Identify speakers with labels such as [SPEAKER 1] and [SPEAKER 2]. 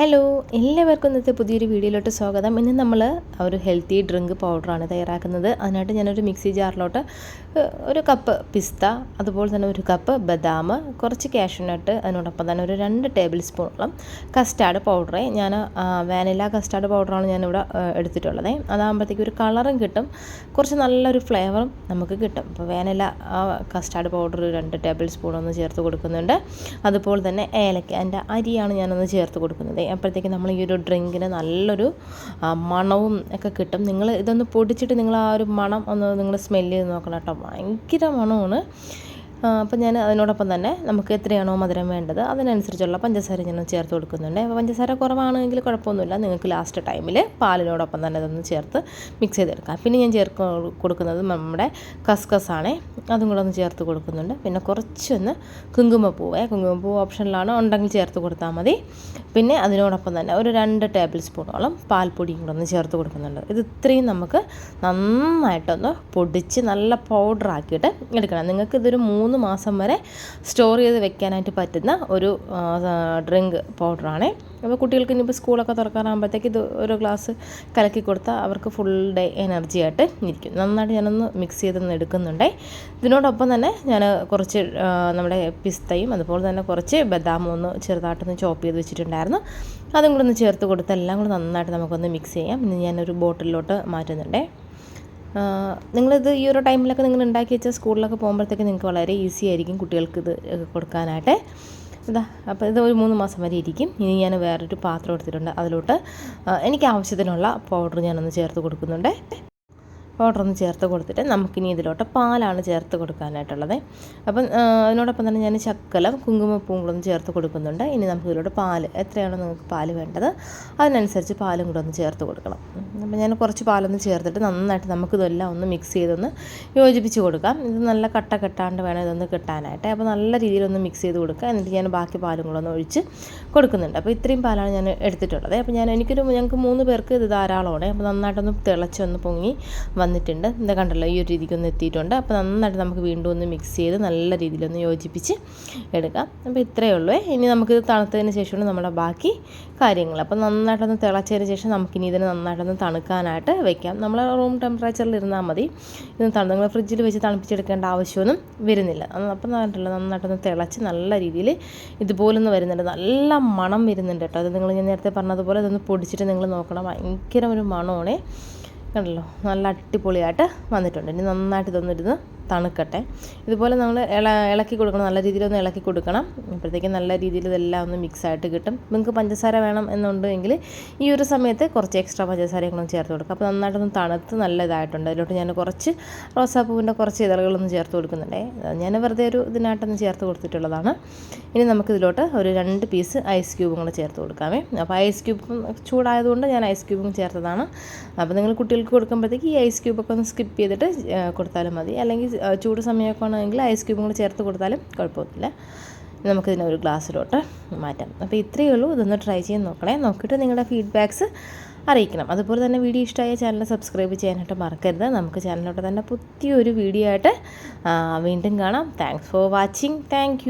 [SPEAKER 1] Hello എല്ലാവർക്കും ഇന്നത്തെ പുതിയൊരു വീഡിയോയിലോട്ട് സ്വാഗതം. ഇന്ന് നമ്മൾ ഒരു ഹെൽത്തി ഡ്രിങ്ക് പൗഡറാണ് തയ്യാറാക്കുന്നത്. അതിനായിട്ട് ഞാനൊരു മിക്സി ജാറിലോട്ട് ഒരു കപ്പ് പിസ്ത അതുപോലെ തന്നെ ഒരു കപ്പ് ബദാം കുറച്ച് കാഷ്യൂനട്ട് അതിനോടൊപ്പം തന്നെ ഒരു രണ്ട് ടേബിൾ സ്പൂണോളം കസ്റ്റാർഡ് പൗഡറെ ഞാൻ വാനില കസ്റ്റാർഡ് പൗഡറാണ് ഞാനിവിടെ എടുത്തിട്ടുള്ളത്. അതാകുമ്പോഴത്തേക്കും ഒരു കളറും കിട്ടും. കുറച്ച് നല്ലൊരു ഫ്ലേവറും നമുക്ക് കിട്ടും. അപ്പോൾ വാനില കസ്റ്റാർഡ് പൗഡർ രണ്ട് ടേബിൾ സ്പൂൺ ഒന്ന് ചേർത്ത് കൊടുക്കുന്നുണ്ട്. അതുപോലെ തന്നെ ഏലക്ക അരിയാണ് ഞാനൊന്ന് ചേർത്ത് കൊടുക്കുന്നത്. അപ്പോഴത്തേക്ക് നമ്മൾ ഈ ഒരു ഡ്രിങ്കിന് നല്ലൊരു മണവും ഒക്കെ കിട്ടും. നിങ്ങൾ ഇതൊന്ന് പൊടിച്ചിട്ട് നിങ്ങൾ ആ ഒരു മണം ഒന്ന് നിങ്ങൾ സ്മെല്ല് ചെയ്ത് നോക്കണം കേട്ടോ. ഭയങ്കര മണമാണ്. അപ്പം ഞാൻ അതിനോടൊപ്പം തന്നെ നമുക്ക് എത്രയാണോ മധുരം വേണ്ടത് അതിനനുസരിച്ചുള്ള പഞ്ചസാര ഞാൻ ചേർത്ത് കൊടുക്കുന്നുണ്ട്. അപ്പോൾ പഞ്ചസാര കുറവാണെങ്കിൽ കുഴപ്പമൊന്നുമില്ല. നിങ്ങൾക്ക് ലാസ്റ്റ് ടൈമിൽ പാലിനോടൊപ്പം തന്നെ അതൊന്ന് ചേർത്ത് മിക്സ് ചെയ്തെടുക്കാം. പിന്നെ ഞാൻ ചേർക്ക് കൊടുക്കുന്നത് നമ്മുടെ കസ്കസാണ്. അതും കൂടെ ഒന്ന് ചേർത്ത് കൊടുക്കുന്നുണ്ട്. പിന്നെ കുറച്ചൊന്ന് കുങ്കുമപ്പൂവേ. കുങ്കുമപ്പൂ ഓപ്ഷനിലാണ് ഉണ്ടെങ്കിൽ ചേർത്ത് കൊടുത്താൽ മതി. പിന്നെ അതിനോടൊപ്പം തന്നെ ഒരു രണ്ട് ടേബിൾ സ്പൂണോളം പാൽപ്പൊടിയും കൂടെ ഒന്ന് ചേർത്ത് കൊടുക്കുന്നുണ്ട്. ഇത് ഇത്രയും നമുക്ക് നന്നായിട്ടൊന്ന് പൊടിച്ച് നല്ല പൗഡറാക്കിയിട്ട് എടുക്കണം. നിങ്ങൾക്ക് ഇതൊരു മൂന്ന് മാസം വരെ സ്റ്റോർ ചെയ്ത് വെക്കാനായിട്ട് പറ്റുന്ന ഒരു ഡ്രിങ്ക് പൗഡറാണ് അപ്പോൾ കുട്ടികൾക്ക് ഇനിയിപ്പോൾ സ്കൂളൊക്കെ തുറക്കാറാകുമ്പോഴത്തേക്ക് ഇത് ഒരു ഗ്ലാസ് കലക്കി കൊടുത്താൽ അവർക്ക് ഫുൾ ഡേ എനർജി ആയിട്ട് ഇരിക്കും. നന്നായിട്ട് ഞാനൊന്ന് മിക്സ് ചെയ്തൊന്ന് എടുക്കുന്നുണ്ട്. ഇതിനോടൊപ്പം തന്നെ ഞാൻ കുറച്ച് നമ്മുടെ പിസ്തയും അതുപോലെ തന്നെ കുറച്ച് ബദാമും ഒന്ന് ചെറുതായിട്ടൊന്ന് ചോപ്പ് ചെയ്ത് വെച്ചിട്ടുണ്ടായിരുന്നു. അതും കൂടെ ഒന്ന് ചേർത്ത് കൊടുത്ത് എല്ലാം കൂടെ നന്നായിട്ട് നമുക്കൊന്ന് മിക്സ് ചെയ്യാം. ഇനി ഞാനൊരു ബോട്ടിലോട്ട് മാറ്റുന്നുണ്ടേ. നിങ്ങളിത് ഈ ഒരു ടൈമിലൊക്കെ നിങ്ങൾ ഉണ്ടാക്കി വെച്ചാൽ സ്കൂളിലൊക്കെ പോകുമ്പോഴത്തേക്ക് നിങ്ങൾക്ക് വളരെ ഈസി ആയിരിക്കും കുട്ടികൾക്ക് ഇത് കൊടുക്കാനായിട്ട്. ഇതാ അപ്പോൾ ഇത് ഒരു മൂന്ന് മാസം വരെ ഇരിക്കും. ഇനി ഞാൻ വേറൊരു പാത്രം എടുത്തിട്ടുണ്ട്. അതിലോട്ട് എനിക്ക് ആവശ്യത്തിനുള്ള പൗഡർ ഞാനൊന്ന് ചേർത്ത് കൊടുക്കുന്നുണ്ട്. പൗഡർ ഒന്ന് ചേർത്ത് കൊടുത്തിട്ട് നമുക്കിനി ഇതിലോട്ട് പാലാണ് ചേർത്ത് കൊടുക്കാനായിട്ടുള്ളത്. അപ്പം അതിനോടൊപ്പം തന്നെ ഞാൻ ശക്കലം ഒന്ന് ചേർത്ത് കൊടുക്കുന്നുണ്ട്. ഇനി നമുക്ക് ഇതിലോട്ട് പാൽ എത്രയാണോ നിങ്ങൾക്ക് പാൽ വേണ്ടത്? അതിനനുസരിച്ച് പാലും കൂടെ ഒന്ന് ചേർത്ത് കൊടുക്കണം. അപ്പം ഞാൻ കുറച്ച് പാലൊന്ന് ചേർത്തിട്ട് നന്നായിട്ട് നമുക്കിതെല്ലാം ഒന്ന് മിക്സ് ചെയ്തൊന്ന് യോജിപ്പിച്ച് കൊടുക്കാം. ഇത് നല്ല കട്ട കെട്ടാണ്ട് വേണം ഇതൊന്ന് കിട്ടാനായിട്ട്. അപ്പോൾ നല്ല രീതിയിലൊന്ന് മിക്സ് ചെയ്ത് കൊടുക്കുക. എന്നിട്ട് ഞാൻ ബാക്കി പാലും കൂടെ ഒന്ന് ഒഴിച്ച് കൊടുക്കുന്നുണ്ട്. അപ്പോൾ ഇത്രയും പാലാണ് ഞാൻ എടുത്തിട്ടുള്ളത്. അപ്പോൾ ഞാൻ എനിക്കൊരു ഞങ്ങൾക്ക് മൂന്ന് പേർക്ക് ഇത് ധാരാളമാണ്. അപ്പോൾ നന്നായിട്ടൊന്ന് തിളച്ചൊന്ന് പൊങ്ങി വന്നിട്ടുണ്ട്. എന്താ കണ്ടല്ലോ ഈ ഒരു രീതിക്കൊന്ന് എത്തിയിട്ടുണ്ട്. അപ്പോൾ നന്നായിട്ട് നമുക്ക് വീണ്ടും ഒന്ന് മിക്സ് ചെയ്ത് നല്ല രീതിയിലൊന്ന് യോജിപ്പിച്ച് എടുക്കാം. അപ്പോൾ ഇത്രയേ ഉള്ളൂ. ഇനി നമുക്ക് തണുത്തതിന് ശേഷമാണ് നമ്മുടെ ബാക്കി കാര്യങ്ങൾ. അപ്പോൾ നന്നായിട്ടൊന്ന് തിളച്ചതിന് ശേഷം നമുക്കിനി ഇതിനെ നന്നായിട്ടൊന്ന് തണുക്കാനായിട്ട് വെക്കാം. നമ്മൾ റൂം ടെമ്പറേച്ചറിൽ ഇരുന്നാൽ മതി. ഇത് തണു നിങ്ങൾ ഫ്രിഡ്ജിൽ വെച്ച് തണുപ്പിച്ചെടുക്കേണ്ട ആവശ്യമൊന്നും വരുന്നില്ല. അപ്പം നന്നായിട്ടുള്ള നന്നായിട്ടൊന്ന് തിളച്ച് നല്ല രീതിയിൽ ഇതുപോലൊന്ന് വരുന്നുണ്ട്. നല്ല മണം വരുന്നുണ്ട് കേട്ടോ. അത് നിങ്ങൾ ഞാൻ നേരത്തെ പറഞ്ഞതുപോലെ ഇതൊന്ന് പൊടിച്ചിട്ട് നിങ്ങൾ നോക്കണം. ഭയങ്കര ഒരു മണമാണേ. കണ്ടല്ലോ നല്ല അടിപൊളിയായിട്ട് വന്നിട്ടുണ്ട്. ഇനി നന്നായിട്ട് ഇതൊന്നിരുന്ന് തണുക്കട്ടെ. ഇതുപോലെ നമ്മൾ ഇള ഇളക്കി കൊടുക്കണം. നല്ല രീതിയിലൊന്ന് ഇളക്കി കൊടുക്കണം. അപ്പോഴത്തേക്കും നല്ല രീതിയിൽ ഇതെല്ലാം ഒന്ന് മിക്സ് ആയിട്ട് കിട്ടും. നിങ്ങൾക്ക് പഞ്ചസാര വേണം എന്നുണ്ടെങ്കിൽ ഈ ഒരു സമയത്ത് കുറച്ച് എക്സ്ട്രാ പഞ്ചസാരയും ചേർത്ത് കൊടുക്കുക. അപ്പോൾ നന്നായിട്ടൊന്ന് തണുത്ത് നല്ല ഇതായിട്ടുണ്ട്. അതിലോട്ട് ഞാൻ കുറച്ച് റോസാപ്പൂവിന്റെ കുറച്ച് ഇതളുകളൊന്ന് ചേർത്ത് കൊടുക്കുന്നുണ്ടേ. ഞാൻ വെറുതെ ഒരു ഇതിനായിട്ടൊന്ന് ചേർത്ത് കൊടുത്തിട്ടുള്ളതാണ്. ഇനി നമുക്കിതിലോട്ട് ഒരു രണ്ട് പീസ് ഐസ് ക്യൂബും കൂടെ ചേർത്ത് കൊടുക്കാമേ. അപ്പോൾ ഐസ് ക്യൂബും ചൂടായതുകൊണ്ട് ഞാൻ ഐസ് ക്യൂബും ചേർത്തതാണ്. അപ്പോൾ നിങ്ങൾ കുട്ടികൾക്ക് കൊടുക്കുമ്പോഴത്തേക്ക് ഈ ഐസ് ക്യൂബൊക്കെ ഒന്ന് സ്കിപ്പ് ചെയ്തിട്ട് കൊടുത്താലും മതി. അല്ലെങ്കിൽ ചൂട് സമയമൊക്കെ ആണെങ്കിൽ ഐസ് ക്യൂബും കൂടെ ചേർത്ത് കൊടുത്താലും കുഴപ്പമൊന്നുമില്ല. നമുക്കിതിനെ ഒരു ഗ്ലാസ്സിലോട്ട് മാറ്റാം. അപ്പോൾ ഇത്രയേ ഉള്ളൂ. ഇതൊന്ന് ട്രൈ ചെയ്ത് നോക്കണേ. നോക്കിയിട്ട് നിങ്ങളുടെ ഫീഡ്ബാക്ക്സ് അറിയിക്കണം. അതുപോലെ തന്നെ വീഡിയോ ഇഷ്ടമായ ചാനൽ സബ്സ്ക്രൈബ് ചെയ്യാനായിട്ട് മറക്കരുത്. നമുക്ക് ചാനലിലോട്ട് തന്നെ പുതിയൊരു വീഡിയോ ആയിട്ട് വീണ്ടും കാണാം. Thanks for watching thank